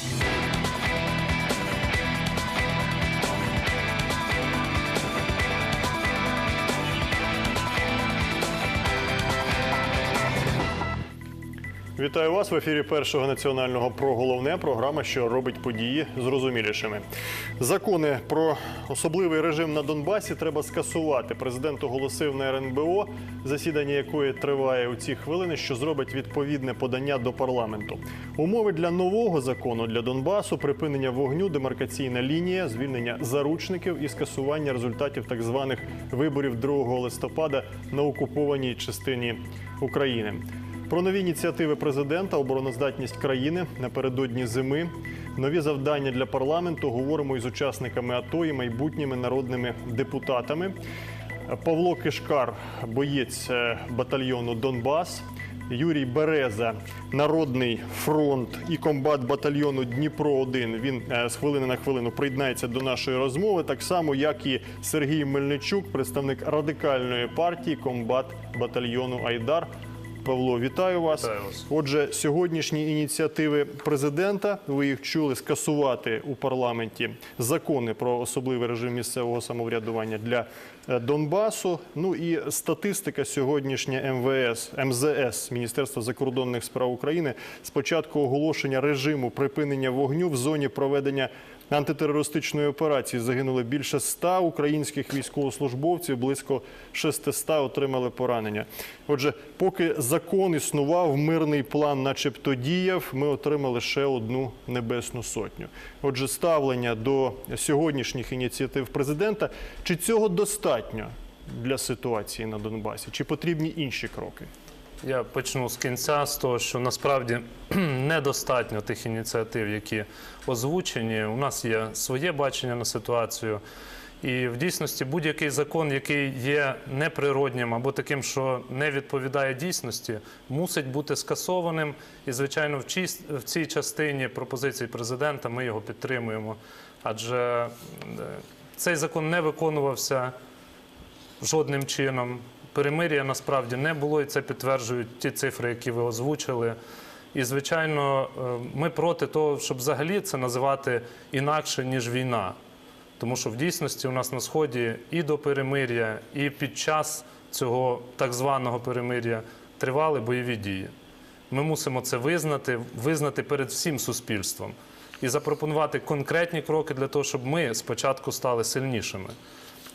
Thank you. Вітаю вас в ефірі першого національного про головне програма, що робить події зрозумілішими. Закони про особливий режим на Донбасі треба скасувати. Президент оголосив на РНБО, засідання якої триває у ці хвилини, що зробить відповідне подання до парламенту. Умови для нового закону для Донбасу, припинення вогню, демаркаційна лінія, звільнення заручників і скасування результатів так званих виборів 2 листопада на окупованій частині України. Про нові ініціативи президента, обороноздатність країни напередодні зими, нові завдання для парламенту. Говоримо із учасниками АТО і майбутніми народними депутатами. Павло Кишкар, боєць е, батальйону Донбас. Юрій Береза, Народний фронт і комбат батальйону Дніпро 1 Він е, з хвилини на хвилину приєднається до нашої розмови, так само як і Сергій Мельничук, представник радикальної партії, комбат батальйону Айдар. Павло, вітаю вас. Вітаю вас. Отже, сьогоднішні ініціативи президента, ви їх чули, скасувати у парламенті закони про особливий режим місцевого самоврядування для е, Донбасу. Ну і статистика сьогоднішня МВС, МЗС, Міністерство закордонних справ України, з початку оголошення режиму припинення вогню в зоні проведення антитерористичної операції загинули більше 100 українських військовослужбовців, близько 600 отримали поранення. Отже, поки закон існував, мирний план, начебто діяв, ми отримали ще одну небесну сотню. Отже, ставлення до сьогоднішніх ініціатив президента чи цього достатньо для ситуації на Донбасі? Чи потрібні інші кроки? Я почну з кінця з того, що насправді недостатньо тих ініціатив, які озвучені. У нас є своє бачення на ситуацію. І в дійсності будь-який закон, який є неприроднім або таким, що не відповідає дійсності, мусить бути скасованим. І, звичайно, в цій частині пропозицій президента ми його підтримуємо. Адже е, цей закон не виконувався жодним чином. Перемир'я насправді не було, і це підтверджують ті цифри, які ви озвучили. І, звичайно, е, ми проти того, щоб взагалі це називати інакше, ніж війна. Тому що в дійсності у нас на Сході і до перемир'я, і під час цього так званого перемир'я тривали бойові дії. Ми мусимо це визнати, визнати перед всім суспільством і запропонувати конкретні кроки для того, щоб ми спочатку стали сильнішими.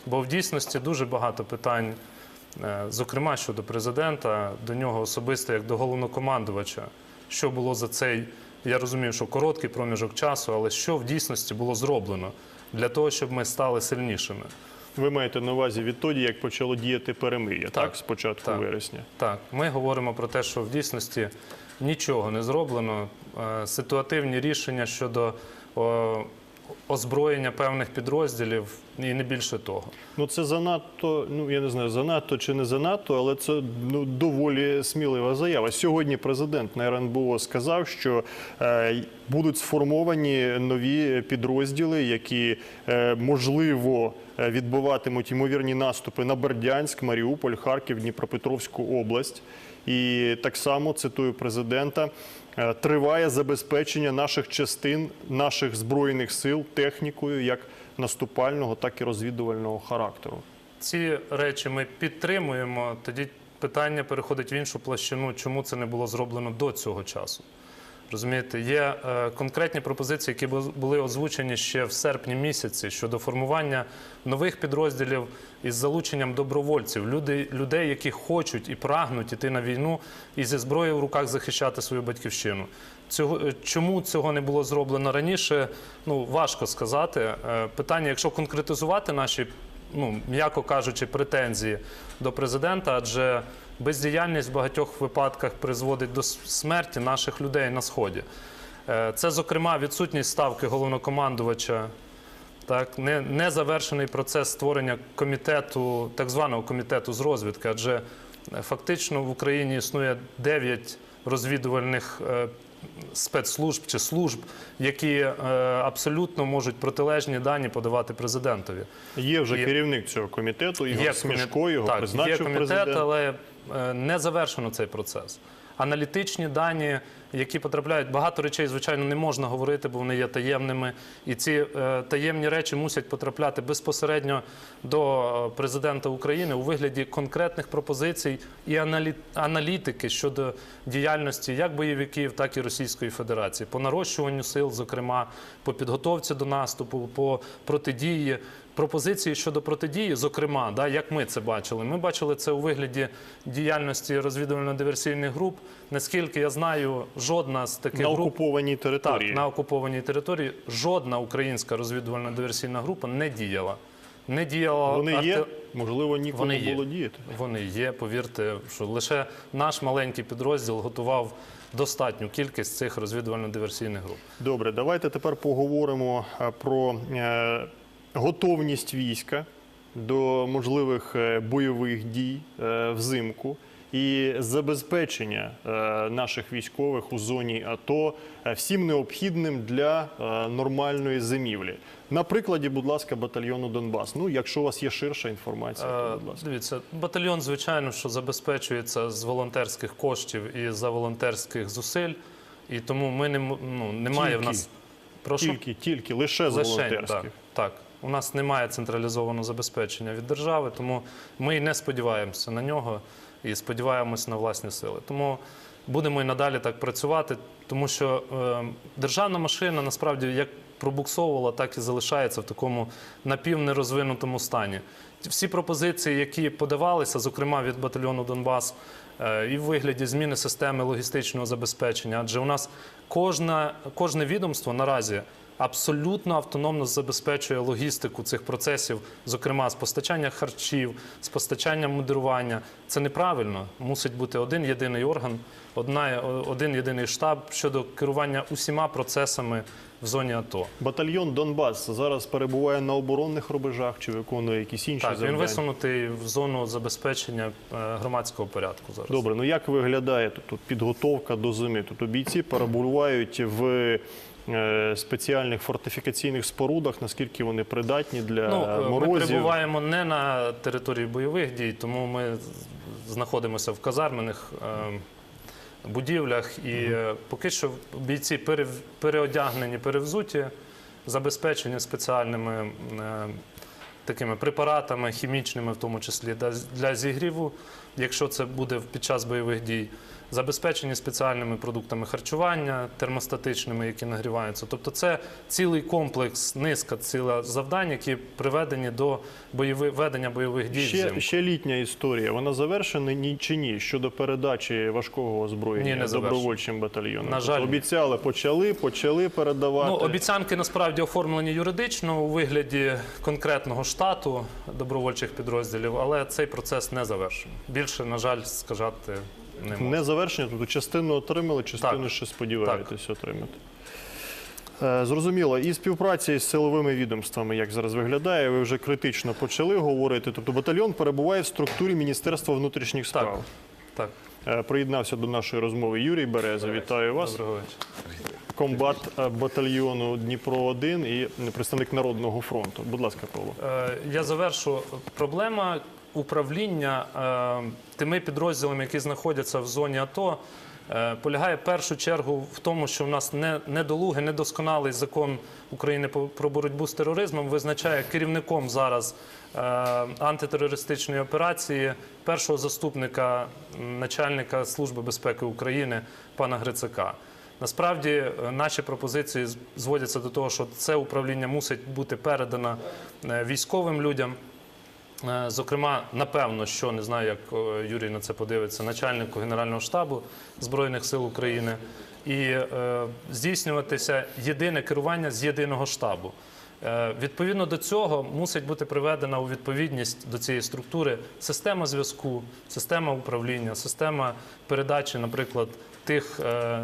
Бо в дійсності дуже багато питань, зокрема щодо президента, до нього особисто як до головнокомандувача, що було за цей, я розумію, що короткий проміжок часу, але що в дійсності було зроблено для того, щоб ми стали сильнішими. Ви маєте на увазі відтоді, як почало діяти перемир'я, так, Так. з початку Так. вересня? Так, ми говоримо про те, що в дійсності нічого не зроблено. Е, Ситуативні рішення щодо озброєння певних підрозділів і не більше того. Ну це занадто, ну я не знаю, занадто чи не занадто, але це ну доволі смілива заява. Сьогодні президент на РНБО сказав, що е, будуть сформовані нові підрозділи, які е, можливо е, відбуватимуть ймовірні наступи на Бердянськ, Маріуполь, Харків, Дніпропетровську область. І так само цитую президента. е, Триває забезпечення наших частин, наших збройних сил технікою, як наступального, так і розвідувального характеру. Ці речі ми підтримуємо. Тоді питання переходить в іншу площину, чому це не було зроблено до цього часу. Розумієте, є е, конкретні пропозиції, які були озвучені ще в серпні місяці щодо формування нових підрозділів із залученням добровольців, людей, людей, які хочуть і прагнуть іти на війну і зі зброєю в руках захищати свою батьківщину. Цього е, чому цього не було зроблено раніше? Ну важко сказати. Е, Питання, якщо конкретизувати наші ну, м'яко кажучи, претензії до президента, адже бездіяльність в багатьох випадках призводить до смерті наших людей на сході. Е, Це, зокрема, відсутність ставки головнокомандувача. Так, не, не завершений процес створення комітету, так званого комітету з розвідки, адже е, фактично в Україні існує 9 розвідувальних е, спецслужб чи служб, які е, абсолютно можуть протилежні дані подавати президентові. Є вже Є- керівник цього комітету, Ігор Смішко, його так, призначив є комітет, президент. але не завершено цей процес. Аналітичні дані, які потрапляють. Багато речей, звичайно, не можна говорити, бо вони є таємними. І ці е, таємні речі мусять потрапляти безпосередньо до е, президента України у вигляді конкретних пропозицій і аналі- аналітики щодо діяльності як бойовиків, так і Російської Федерації по нарощуванню сил, зокрема по підготовці до наступу, по протидії. Пропозиції щодо протидії, зокрема, да, як ми це бачили. Ми бачили це у вигляді діяльності розвідувально-диверсійних груп. Наскільки я знаю, жодна з таких На груп окупованій так, території. на окупованій території жодна українська розвідувально-диверсійна група не діяла. Не діяла Вони є, можливо, нікому Вони є. було діяти. Вони є, повірте, що лише наш маленький підрозділ готував достатню кількість цих розвідувально-диверсійних груп. Добре, давайте тепер поговоримо е, про е, готовність війська до можливих е, бойових дій е, взимку і забезпечення е, наших військових у зоні АТО всім необхідним для нормальної зимівлі. На прикладі, будь ласка, батальйону Донбас. Ну, якщо у вас є ширша інформація, то будь ласка. Дивіться, батальйон, звичайно, що забезпечується з волонтерських коштів і за волонтерських зусиль, і тому ми не ну, немає в нас. Прошу? Тільки, тільки лише з Лишень, волонтерських. так, так. У нас немає централізованого забезпечення від держави, тому ми не сподіваємося на нього і сподіваємося на власні сили. Тому будемо і надалі так працювати, тому що е, державна машина насправді як пробуксовувала, так і залишається в такому напівнерозвинутому стані. Всі пропозиції, які подавалися, зокрема від батальйону Донбас, е, і в вигляді зміни системи логістичного забезпечення, адже у нас кожне відомство наразі абсолютно автономно забезпечує логістику цих процесів, зокрема з постачання харчів, з постачанням модерування. Це неправильно. Мусить бути один єдиний орган, одна, один єдиний штаб щодо керування усіма процесами в зоні АТО. Батальйон Донбас зараз перебуває на оборонних рубежах чи виконує якісь інші Так, він висунутий в зону забезпечення е, громадського порядку зараз. Добре, ну як виглядає тут, підготовка до зими? Тут бійці перебувають в спеціальних фортифікаційних спорудах, наскільки вони придатні для Ну, е, ми перебуваємо не на території бойових дій, тому ми знаходимося в казармених е, будівлях. І е, поки що бійці переодягнені, перевзуті, забезпечені спеціальними е, такими препаратами, хімічними, в тому числі для зігріву, якщо це буде під час бойових дій. Забезпечені спеціальними продуктами харчування, термостатичними, які нагріваються. Тобто, це цілий комплекс, низка ціла завдань, які приведені до бойови, ведення бойових дій. Ще, ще літня історія. Вона завершена ні чи ні щодо передачі важкого озброєння Ні, не добровольчим батальйонам. На Тобто жаль, обіцяли, почали, почали передавати. Ну, обіцянки насправді оформлені юридично у вигляді конкретного штату добровольчих підрозділів, але цей процес не завершений. Більше, на жаль, сказати не можу. Не завершення, тобто частину отримали, частину Так. ще сподіваєтесь отримати. Е, Зрозуміло, і співпраця із силовими відомствами, як зараз виглядає, ви вже критично почали говорити. Тобто батальйон перебуває в структурі Міністерства внутрішніх справ. Так, Е, Приєднався до нашої розмови Юрій Береза. Вітаю вас. доброго вечора. Комбат е, батальйону Дніпро 1 і представник Народного фронту. Будь ласка, Павло. Я завершу. Проблема управління е, тими підрозділами, які знаходяться в зоні АТО, е, полягає в першу чергу в тому, що в нас не- недолугий, недосконалий закон України про боротьбу з тероризмом визначає керівником зараз е, антитерористичної операції першого заступника начальника Служби безпеки України пана Грицака. Насправді наші пропозиції зводяться до того, що це управління мусить бути передано військовим людям. Е, Зокрема, напевно, що не знаю, як е, Юрій на це подивиться, начальнику Генерального штабу Збройних сил України, і е, здійснюватися єдине керування з єдиного штабу. Відповідно до цього мусить бути приведена у відповідність до цієї структури система зв'язку, система управління, система передачі, наприклад, тих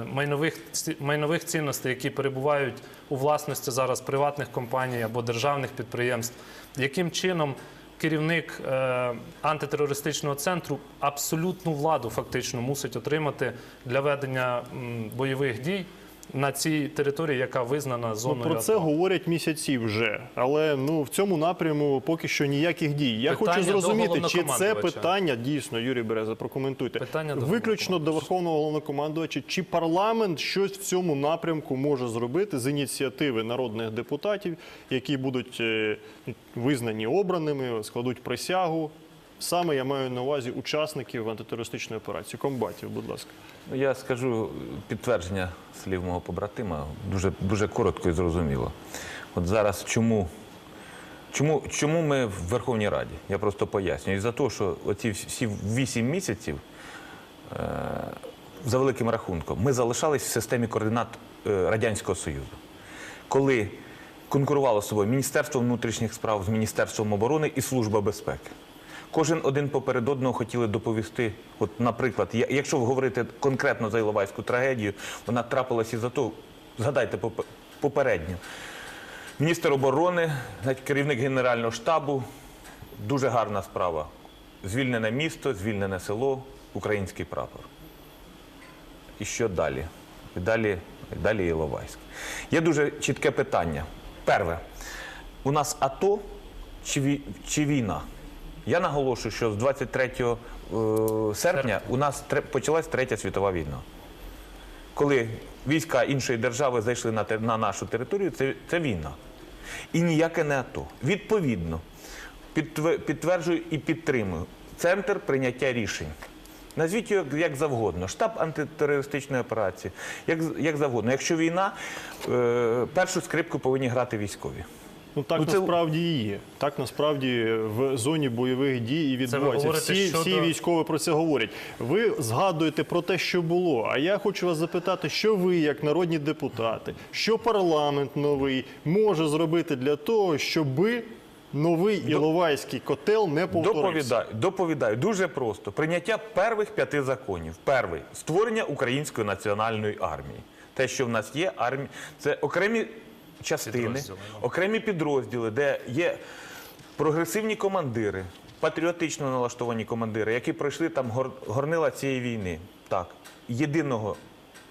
майнових майнових цінностей, які перебувають у власності зараз приватних компаній або державних підприємств, яким чином керівник е, антитерористичного центру абсолютну владу фактично мусить отримати для ведення бойових дій. На цій території, яка визнана Ну, зоною. про це АТО. говорять місяці вже, але ну в цьому напряму поки що ніяких дій. Я Питання хочу зрозуміти, чи це питання дійсно, Юрій Береза, прокоментуйте. Питання до виключно до верховного головнокомандувача, чи парламент щось в цьому напрямку може зробити з ініціативи народних депутатів, які будуть е, визнані обраними, складуть присягу. Саме я маю на увазі учасників антитерористичної операції, комбатів, будь ласка. Ну, Я скажу підтвердження слів мого побратима дуже, дуже коротко і зрозуміло. От зараз чому, чому, чому ми в Верховній Раді? Я просто пояснюю. І за те, що оці всі вісім місяців, е, за великим рахунком, ми залишались в системі координат е, Радянського Союзу. Коли конкурувало з собою Міністерство внутрішніх справ з Міністерством оборони і Служба безпеки. Кожен один поперед одного хотіли доповісти. От, наприклад, якщо говорити конкретно за Іловайську трагедію, вона трапилася із-за того, згадайте поп- попередньо. Міністр оборони, навіть керівник Генерального штабу, дуже гарна справа. Звільнене місто, звільнене село, український прапор. І що далі? І далі, і далі Іловайськ. Є дуже чітке питання. Перше, у нас АТО чи війна? Я наголошую, що з 23 е, серпня у нас почалась Третя світова війна. Коли війська іншої держави зайшли на, на нашу територію, це, це війна. І ніяке не АТО. Відповідно, підтверджую і підтримую центр прийняття рішень. Назвіть його як завгодно, штаб антитерористичної операції, як, як завгодно. Якщо війна, е, першу скрипку повинні грати військові. Ну так Ну, це- насправді і є. Так насправді в зоні бойових дій і відбувається. говорите Всі, щодо- всі військові про це говорять. Ви згадуєте про те, що було. А я хочу вас запитати, що ви, як народні депутати, що парламент новий може зробити для того, щоби новий Іловайський котел не повторився? Доповідаю, доповідаю дуже просто. Прийняття первих п'яти законів. Перший створення української національної армії. Те, що в нас є, армія, це окремі частини, ну. окремі підрозділи, де є прогресивні командири, патріотично налаштовані командири, які пройшли там гор- горнила цієї війни. Так, єдиного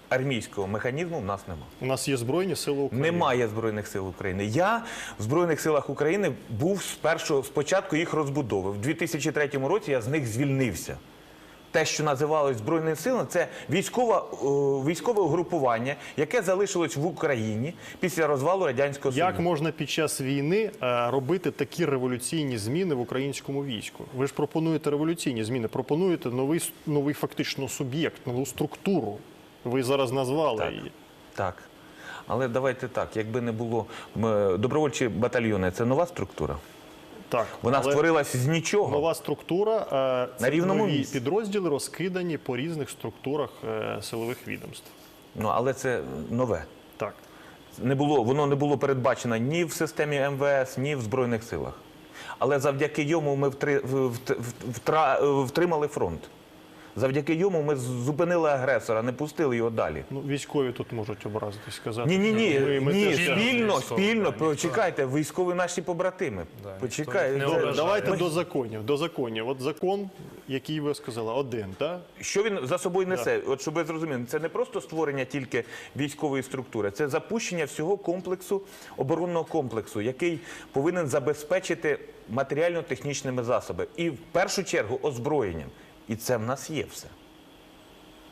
армійського механізму в нас немає. У нас є збройні сили України. Немає збройних сил України. Я в збройних силах України був з першого спочатку їх розбудови. В 2003 році я з них звільнився. Те, що називалось збройними силами, це військове, військове угрупування, яке залишилось в Україні після розвалу радянського Як можна під час війни е, робити такі революційні зміни в українському війську? Ви ж пропонуєте революційні зміни, пропонуєте новий новий фактично суб'єкт, нову структуру. Ви зараз назвали Так. її. Так. Але давайте так, якби не було добровольчі батальйони, це нова структура. Так, Вона але створилась з нічого. нова структура. е, Це На рівному нові місці. підрозділи розкидані по різних структурах е, силових відомств. Ну але це нове. Так. не було, воно не було передбачено ні в системі МВС, ні в Збройних силах. Але завдяки йому ми втримали фронт. Завдяки йому ми зупинили агресора, не пустили його далі. Ну, військові тут можуть образитись сказати. Ні, ні, ні, Ми- ми ні, теж- спільно спільно, військові, спільно. да, ніхто- Почекайте, військові наші побратими. Да, ніхто Почекайте. їх не це- ображає. Давайте Ми- до законів. До законів. От закон, який ви сказали, один, так? Що він за собою несе? От щоб ви зрозуміли, це не просто створення тільки військової структури, це запущення всього комплексу оборонного комплексу, який повинен забезпечити матеріально-технічними засобами і в першу чергу озброєнням. І це в нас є все.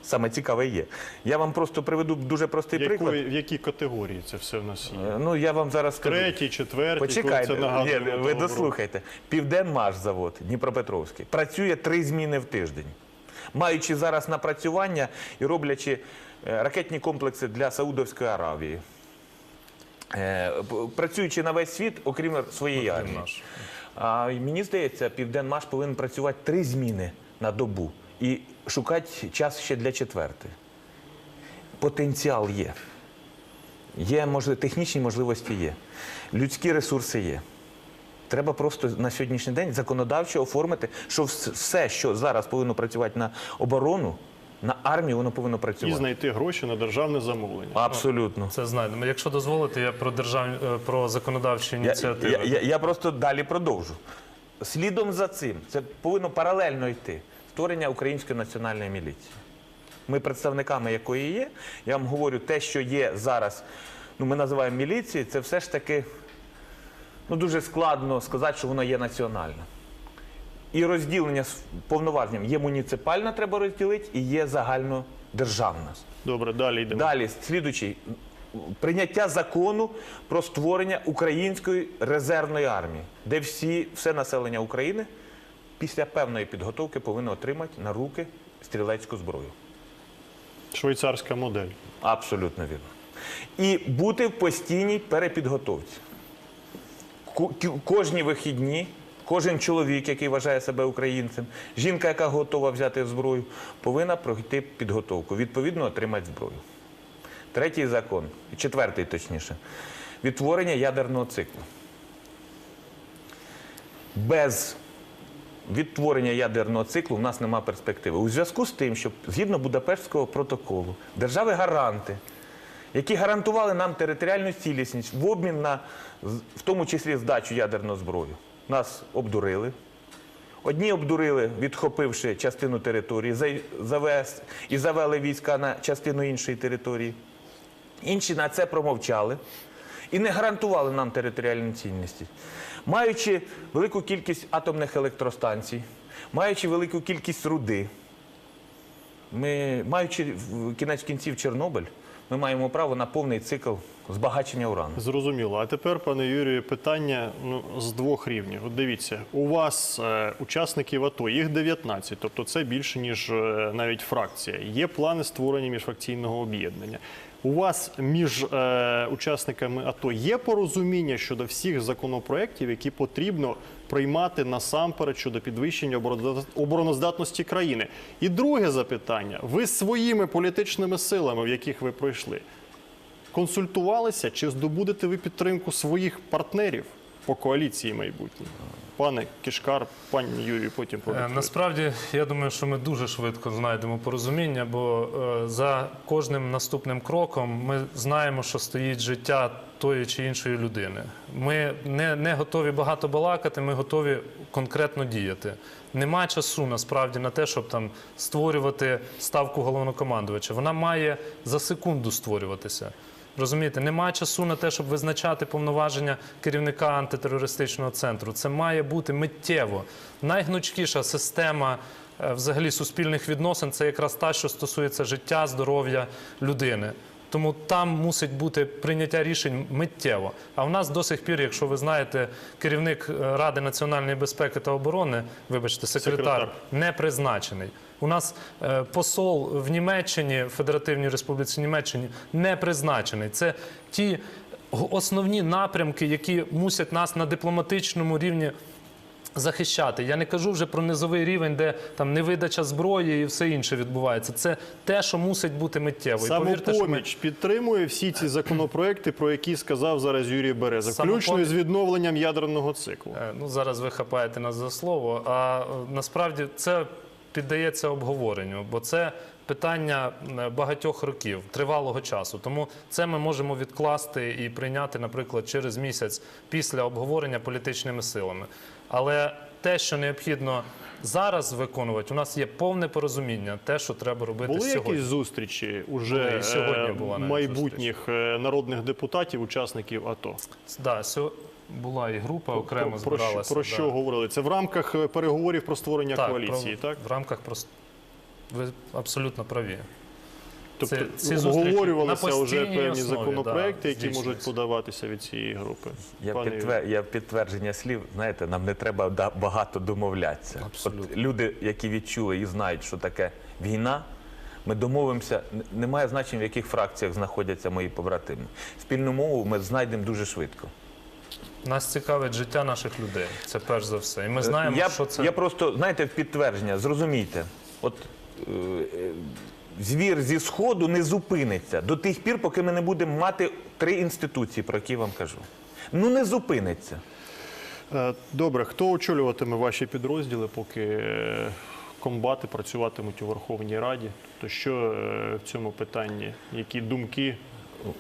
Саме цікаве є. Я вам просто приведу дуже простий приклад. Якої, в якій категорії це все в нас є? Е, Ну я вам зараз скажу. Третій, четвертий, Почекайте, коли це нагадує Ні, того ви дослухайте. Південмашзавод Дніпропетровський працює три зміни в тиждень, маючи зараз напрацювання і роблячи е, ракетні комплекси для Саудовської Аравії. Е, Працюючи на весь світ, окрім своєї армії. А мені здається, Південмаш повинен працювати три зміни на добу і шукати час ще для четвертої. Потенціал є. Є можливо, технічні можливості є. Людські ресурси є. Треба просто на сьогоднішній день законодавчо оформити, що все, що зараз повинно працювати на оборону, на армію, воно повинно працювати. І знайти гроші на державне замовлення. Абсолютно. Це знайдемо. Якщо дозволите, я про державні е, про законодавчі Я, я, я, я просто далі продовжу. Слідом за цим, це повинно паралельно йти створення української національної міліції. ми представниками якої є. Я вам говорю, те, що є зараз, ну ми називаємо міліцією, це все ж таки ну, дуже складно сказати, що воно є національне. І розділення з повноваженням є муніципальна, треба розділити, і є загальнодержавна. Добре, далі йдемо. Далі, слідуючий. Прийняття закону про створення української резервної армії, де всі, все населення України після певної підготовки повинно отримати на руки стрілецьку зброю. Швейцарська модель. Абсолютно вірно. І бути в постійній перепідготовці. Кожні вихідні, кожен чоловік, який вважає себе українцем, жінка, яка готова взяти зброю, повинна пройти підготовку, відповідно отримати зброю. Третій закон, четвертий точніше, відтворення ядерного циклу. Без відтворення ядерного циклу в нас немає перспективи. У зв'язку з тим, що згідно Будапештського протоколу, держави-гаранти, які гарантували нам територіальну цілісність в обмін на, в тому числі, здачу ядерної зброї, нас обдурили. Одні обдурили, відхопивши частину території, і завели війська на частину іншої території. Інші на це промовчали і не гарантували нам територіальну цінність. Маючи велику кількість атомних електростанцій, маючи велику кількість руди, ми, маючи в кінець кінців Чорнобиль, ми маємо право на повний цикл збагачення урану. Зрозуміло. А тепер, пане Юрію, питання ну, з двох рівнів. От дивіться, у вас е, учасників АТО, їх 19, тобто це більше, ніж е, навіть фракція. Є плани створення міжфракційного об'єднання. У вас між е, учасниками АТО є порозуміння щодо всіх законопроєктів, які потрібно приймати насамперед щодо підвищення оборонозда- обороноздатності країни. І друге запитання: ви своїми політичними силами, в яких ви пройшли, консультувалися, чи здобудете ви підтримку своїх партнерів по коаліції майбутній? Пане Кишкар, пані Юрію, потім Е, продиктуєте. Насправді, я думаю, що ми дуже швидко знайдемо порозуміння, бо е, за кожним наступним кроком ми знаємо, що стоїть життя тої чи іншої людини. Ми не, не готові багато балакати, ми готові конкретно діяти. Нема часу насправді на те, щоб там створювати ставку головнокомандувача. Вона має за секунду створюватися. Розумієте, немає часу на те, щоб визначати повноваження керівника антитерористичного центру. Це має бути миттєво. Найгнучкіша система е, взагалі суспільних відносин це якраз та, що стосується життя, здоров'я людини. Тому там мусить бути прийняття рішень миттєво. А в нас до сих пір, якщо ви знаєте, керівник е, Ради національної безпеки та оборони, вибачте, секретар, Секретар. не призначений. У нас е, посол в Німеччині, Федеративній Республіці Німеччині, не призначений. Це ті основні напрямки, які мусять нас на дипломатичному рівні захищати. Я не кажу вже про низовий рівень, де там невидача зброї і все інше відбувається. Це те, що мусить бути миттєво. І повірте, що ми Самопоміч підтримує всі ці законопроекти, про які сказав зараз Юрій Береза, Самопоміч- включно з відновленням ядерного циклу. Е, Ну, зараз ви хапаєте нас за слово. А е, насправді це піддається обговоренню, бо це питання е, багатьох років, тривалого часу. Тому це ми можемо відкласти і прийняти, наприклад, через місяць після обговорення політичними силами. Але те, що необхідно зараз виконувати, у нас є повне порозуміння, те, що треба робити Були сьогодні. якісь зустрічі уже Були, сьогодні е, була майбутніх е, народних депутатів, учасників АТО? Да, сьо... була і група окремо про, про, що, збиралася. про да. говорили? Це в рамках е, переговорів про створення Так, коаліції, про- так? В рамках просто ви абсолютно праві. Тобто Це- зустрічі обговорювалися вже певні основі, законопроекти, да, які можуть подаватися від цієї групи. Я, Пане підтвер... я в підтвердження слів, знаєте, нам не треба багато домовлятися. Абсолютно. От люди, які відчули і знають, що таке війна, ми домовимося. Немає значення, в яких фракціях знаходяться мої побратими. Спільну мову ми знайдемо дуже швидко. Нас цікавить життя наших людей. Це перш за все. І ми знаємо, Е, я, що це я просто, знаєте, в підтвердження, зрозумійте, от е, е, звір зі сходу не зупиниться до тих пір, поки ми не будемо мати три інституції, про які я вам кажу. Ну не зупиниться. Е, Добре, хто очолюватиме ваші підрозділи, поки е, комбати працюватимуть у Верховній Раді? То що е, в цьому питанні? Які думки?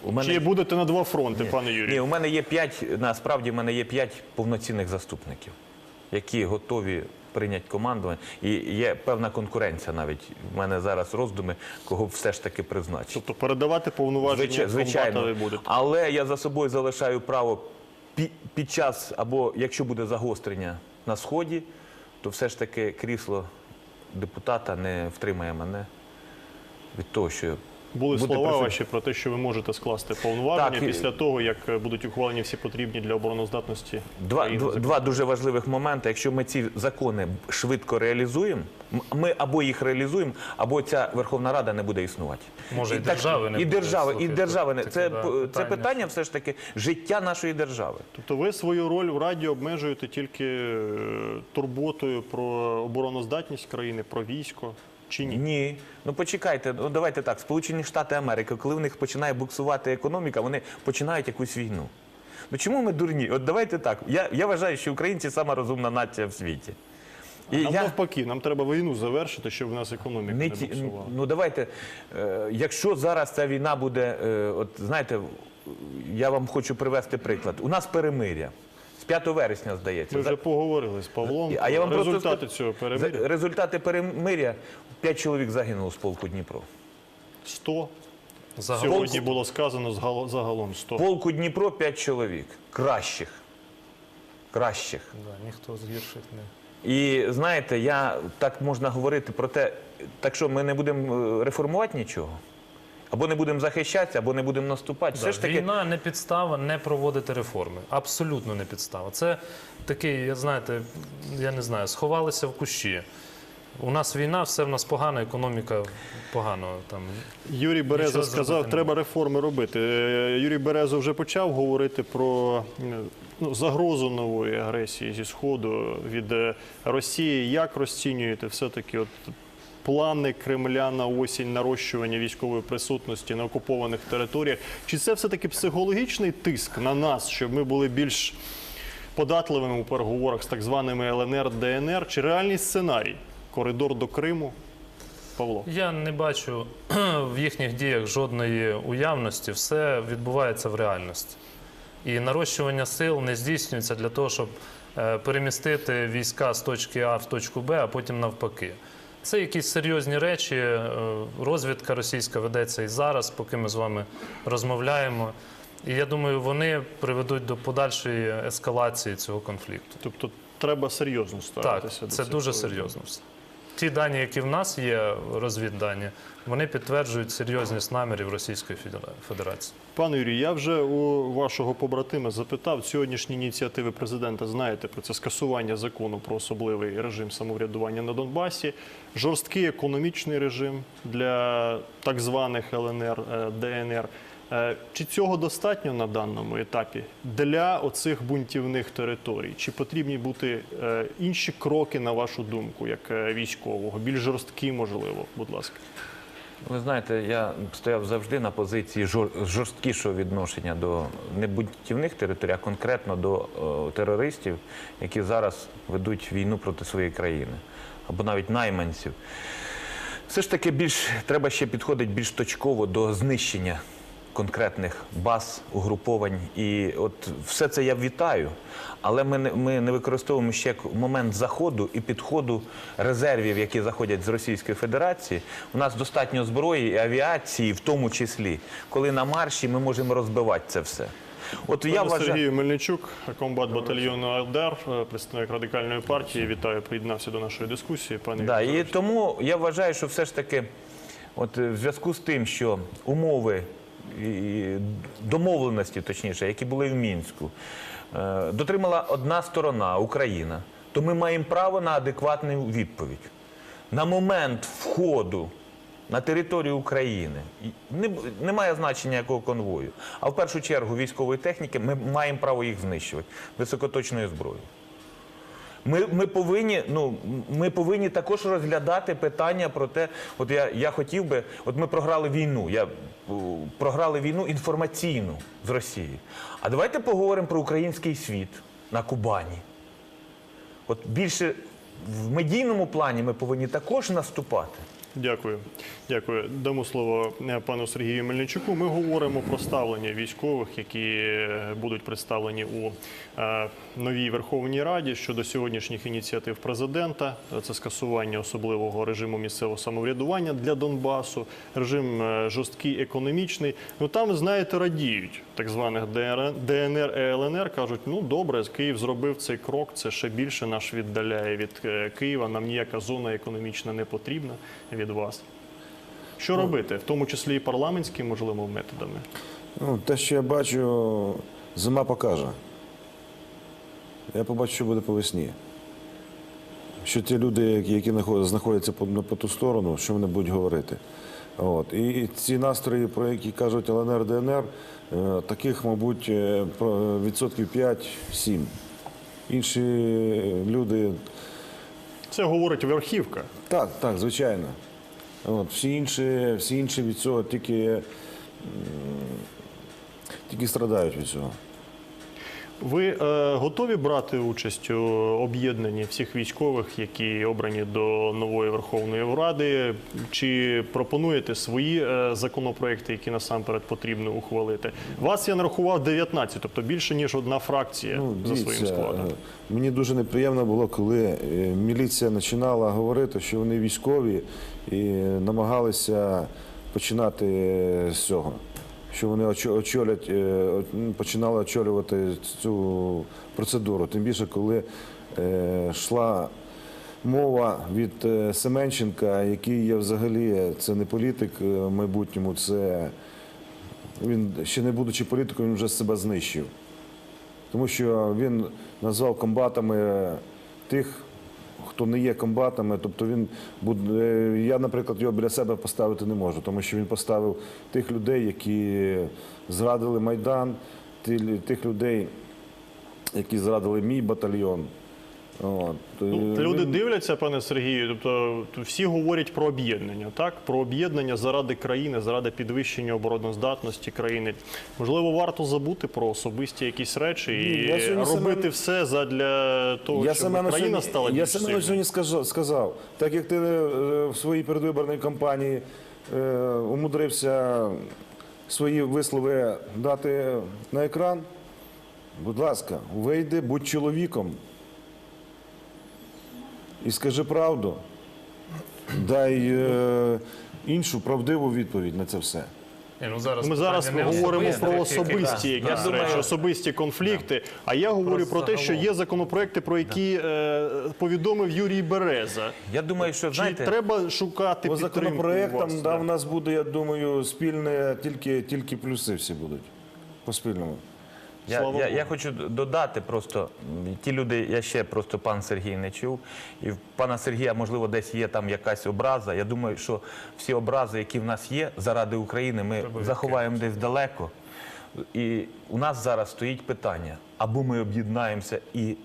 У мене... Чи будете на два фронти, пане Ні, у мене є п'ять, насправді в мене є п'ять повноцінних заступників, які готові прийняти командування. І є певна конкуренція навіть. У мене зараз роздуми, кого все ж таки призначити. Тобто передавати повноваження Звичай- звичайно. ви. Але я за собою залишаю право під час, або якщо буде загострення на сході, то все ж таки крісло депутата не втримає мене від того, що Були Буде слова присутній. ваші про те, що ви можете скласти повноваження Так, і- після того, як е, будуть ухвалені всі потрібні для обороноздатності. Два, країни два, закони. два дуже важливих моменти. Якщо ми ці закони швидко реалізуємо, м- ми або їх реалізуємо, або ця Верховна Рада не буде існувати. Може, і держави не і буде, держави, і слухайте, держави не таке, це, да, п- це питання. питання все ж таки життя нашої держави. Тобто ви свою роль в Раді обмежуєте тільки е, турботою про обороноздатність країни, про військо чи ні? Ні, ну почекайте, ну давайте так. Сполучені Штати Америки, коли в них починає буксувати економіка, вони починають якусь війну. Ну чому ми дурні? От давайте так. Я, я вважаю, що українці сама розумна нація в світі. І Нам я навпаки, нам треба війну завершити, щоб в нас економіка не, не буксувала. ну давайте, е, якщо зараз ця війна буде, е, от знаєте, я вам хочу привести приклад. У нас перемиря. З 5 вересня, здається. Ми вже поговорили з Павлом. А я вам про просто результати цього перемир'я. Результати перемиря. 5 чоловік загинуло з полку Дніпро. 100. Загалом Сьогодні було сказано загалом 100. Полку Дніпро 5 чоловік. Кращих. Кращих. да, ніхто з гірших не. І знаєте, я так можна говорити про те, так що ми не будемо е, реформувати нічого, або не будемо захищатися, або не будемо наступати. Да, Все ж таки, Війна не підстава не проводити реформи. Абсолютно не підстава. Це такий, я знаєте, я не знаю, сховалися в кущі. У нас війна, все в нас погано, економіка погано. Там Юрій Береза Нічого сказав, зробити треба реформи робити. Е, Юрій Береза вже почав говорити про е, ну, загрозу нової агресії зі Сходу від е, Росії. Як розцінюєте все-таки от плани Кремля на осінь нарощування військової присутності на окупованих територіях? Чи це все-таки психологічний тиск на нас, щоб ми були більш податливими у переговорах з так званими ЛНР, ДНР? Чи реальний сценарій? Коридор до Криму? Павло. Я не бачу в їхніх діях жодної уявності, все відбувається в реальності. І нарощування сил не здійснюється для того, щоб е, перемістити війська з точки А в точку Б, а потім навпаки. Це якісь серйозні речі. е, Розвідка російська ведеться і зараз, поки ми з вами розмовляємо. І я думаю, вони приведуть до подальшої ескалації цього конфлікту. Тобто треба серйозно Так, ставитися до це цих дуже серйозно. Ті дані, які в нас є, розвіддані, вони підтверджують серйозність намірів Російської Федера- Федерації. Пане Юрій, я вже у вашого побратима запитав сьогоднішні ініціативи президента. Знаєте про це скасування закону про особливий режим самоврядування на Донбасі, жорсткий економічний режим для так званих ЛНР, е, ДНР. Е, Чи цього достатньо на даному етапі для оцих бунтівних територій? Чи потрібні бути е, інші кроки, на вашу думку, як е, військового, більш жорсткі, можливо, будь ласка? ви знаєте, я стояв завжди на позиції жорсткішого відношення до не бунтівних територій, а конкретно до терористів, які зараз ведуть війну проти своєї країни, або навіть найманців. Все ж таки більш треба ще підходити більш точково до знищення конкретних баз, угруповань. І от все це я вітаю. Але ми не, ми не використовуємо ще як момент заходу і підходу резервів, які заходять з Російської Федерації. У нас достатньо зброї і авіації, в тому числі, коли на марші ми можемо розбивати це все. От я вважаю. Сергію Мельничук, комбат батальйону АЛДЕР, е, представник радикальної партії. Вітаю, приєднався до нашої дискусії. Пане Да, і тому я вважаю, що все ж таки, от в зв'язку з тим, що умови домовленості, точніше, які були в Мінську, е, дотримала одна сторона Україна, то ми маємо право на адекватну відповідь. На момент входу на територію України немає значення якого конвою, а в першу чергу військової техніки ми маємо право їх знищувати високоточною зброєю. Ми, ми, повинні, ну, ми повинні також розглядати питання про те, от я, я хотів би, от ми програли війну, я, програли війну інформаційну з Росією. А давайте поговоримо про український світ на Кубані. От більше в медійному плані ми повинні також наступати. Дякую. Дякую. Дамо слово е, пану Сергію Мельничуку. Ми говоримо про ставлення військових, які е, будуть представлені у е, новій Верховній Раді щодо сьогоднішніх ініціатив президента. Це скасування особливого режиму місцевого самоврядування для Донбасу, режим жорсткий економічний. Ну там, знаєте, радіють так званих ДНР і ЛНР. кажуть, ну добре, Київ зробив цей крок. Це ще більше наш віддаляє від е, Києва. Нам ніяка зона економічна не потрібна від вас. Що робити, в тому числі і парламентськими, можливо, методами? Ну, те, що я бачу, зима покаже. Я побачу, що буде по весні. Що ті люди, які які знаходяться по, по ту сторону, що вони будуть говорити. От. І ці настрої, про які кажуть ЛНР, ДНР, е, таких, мабуть, е, відсотків 5-7. Інші люди Це говорить верхівка. так, так, звичайно. От, всі, інші, всі інші від цього тільки, тільки страдають від цього. Ви е, готові брати участь у об'єднанні всіх військових, які обрані до нової Верховної Ради? Чи пропонуєте свої е, законопроекти, які насамперед потрібно ухвалити? Вас я нарахував 19, тобто більше ніж одна фракція Ну, за своїм складом. е, Мені дуже неприємно було, коли е, міліція починала говорити, що вони військові і намагалися починати з цього. Що вони очолять, е, починали очолювати цю процедуру. Тим більше, коли е, йшла мова від е, Семенченка, який є взагалі це не політик в майбутньому, це він ще не будучи політиком, він вже себе знищив. Тому що він назвав комбатами тих, хто не є комбатами. Тобто він буде. Я, наприклад, його біля себе поставити не можу, тому що він поставив тих людей, які зрадили Майдан, тих людей, які зрадили мій батальйон. От. Ну, люди дивляться, пане Сергію. Тобто всі говорять про об'єднання, так про об'єднання заради країни, заради підвищення обороноздатності країни. Можливо, варто забути про особисті якісь речі і я робити саме- все задля того, я щоб країна сьогодні, стала я більш Семену сильною. сьогодні сказав, сказав, так як ти е, в своїй передвиборній кампанії е, умудрився свої вислови дати на екран, будь ласка, вийди, будь чоловіком і скажи правду. Дай е, іншу правдиву відповідь на це все. Ні, ну, зараз Ми зараз питання не говоримо особисте, про особисті які- якісь Я речі, особисті конфлікти. А я говорю про те, що є законопроекти, про які е, повідомив Юрій Береза. Я думаю, що Чи знаєте, треба шукати По підтримку у законопроектам вас? да, в нас буде, я думаю, спільне, тільки, тільки плюси всі будуть. По спільному. Я, Слава я, Богу. я хочу додати просто ті люди, я ще просто пан Сергій не чув. І в пана Сергія, можливо, десь є там якась образа. Я думаю, що всі образи, які в нас є заради України, ми Треба заховаємо десь далеко. І у нас зараз стоїть питання: або ми об'єднаємося і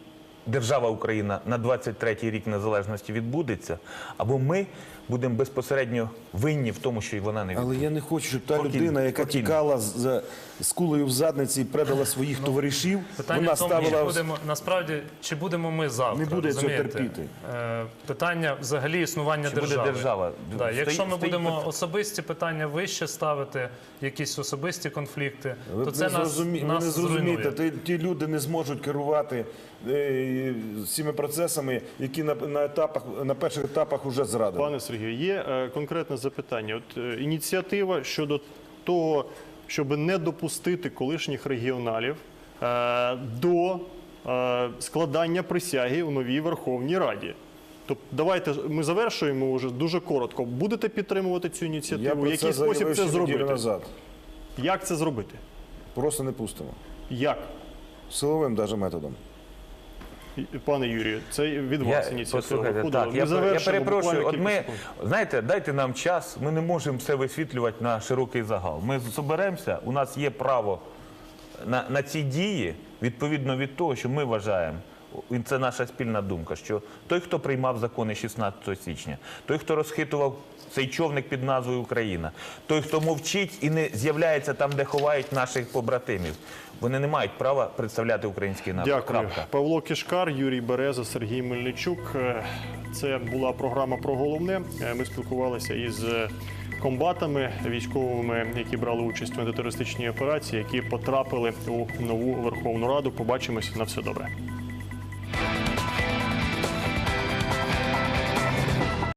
держава Україна на 23-й рік незалежності відбудеться, або ми будемо безпосередньо винні в тому, що і вона не Але я не хочу, щоб та людина, яка тікала з, з кулею в задниці і предала своїх товаришів, Питання вона в тому, чи ставила. будемо насправді, чи будемо ми завтра. Не буде цього терпіти. Е, Питання взагалі існування Чи буде держава? Да, Стоїть- якщо ми стоїть будемо особисті питання вище ставити, якісь особисті конфлікти, Ви, то це не нас, зрозумі... ви не зруйнує. ті люди не зможуть керувати е, цими процесами, які на, на, етапах, на перших етапах вже зрадили. Пане Сергію, є е, конкретне запитання. От е, ініціатива щодо того, щоб не допустити колишніх регіоналів до складання присяги у новій Верховній Раді. Тобто, давайте ми завершуємо вже дуже коротко. Будете підтримувати цю Я ініціативу? про В який це спосіб це зробити? назад. Як це зробити? Просто не пустимо. Як? Силовим даже методом. Пане Юрію, це від вас ініціатива послухайте, виходила. Так, Ми я, пер- я завершимо перепрошую. буквально От кілька ми, секунд. знаєте, дайте нам час, ми не можемо все висвітлювати на широкий загал. Ми соберемося, у нас є право на, на ці дії, відповідно від того, що ми вважаємо. І Це наша спільна думка, що той, хто приймав закони 16 січня, той, хто розхитував цей човник під назвою Україна, той, хто мовчить і не з'являється там, де ховають наших побратимів, вони не мають права представляти український народ. Дякую. Крапка. Павло Кишкар, Юрій Береза, Сергій Мельничук. Е, Це була програма про головне. Е, Ми спілкувалися із е, комбатами військовими, які брали участь в антитерористичній операції, які потрапили у нову Верховну Раду. Побачимось на все добре.